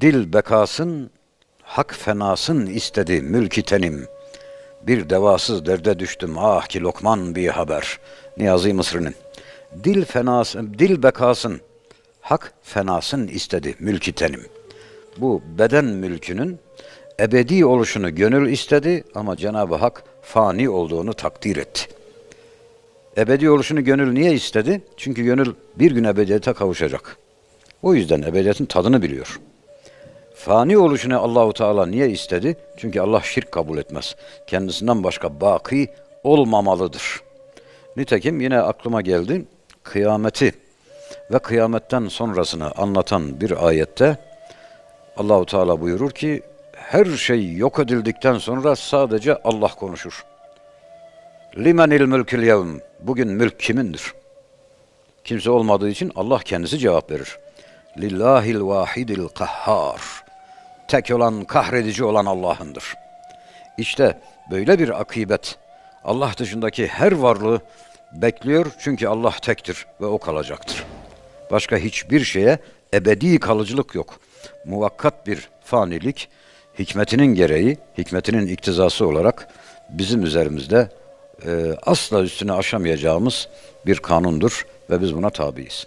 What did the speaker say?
Dil bekasın, hak fenasın istedi mülki tenim. Bir devasız derde düştüm ah ki lokman bir haber. Niyazi Mısır'ın. Dil fenasın, dil bekasın, hak fenasın istedi mülki tenim. Bu beden mülkünün ebedi oluşunu gönül istedi ama Cenab-ı Hak fani olduğunu takdir etti. Ebedi oluşunu gönül niye istedi? Çünkü gönül bir gün ebediyete kavuşacak. O yüzden ebediyetin tadını biliyor. Fani oluşunu Allahu Teala niye istedi? Çünkü Allah şirk kabul etmez. Kendisinden başka baki olmamalıdır. Nitekim yine aklıma geldi. Kıyameti ve kıyametten sonrasını anlatan bir ayette Allahu Teala buyurur ki her şey yok edildikten sonra sadece Allah konuşur. Limenil mülkül yevm. Bugün mülk kimindir? Kimse olmadığı için Allah kendisi cevap verir. Lillahil vahidil kahhar. Tek olan, kahredici olan Allah'ındır. İşte böyle bir akibet Allah dışındaki her varlığı bekliyor çünkü Allah tektir ve o kalacaktır. Başka hiçbir şeye ebedi kalıcılık yok. Muvakkat bir fanilik hikmetinin gereği, hikmetinin iktizası olarak bizim üzerimizde e, asla üstüne aşamayacağımız bir kanundur ve biz buna tabiiz.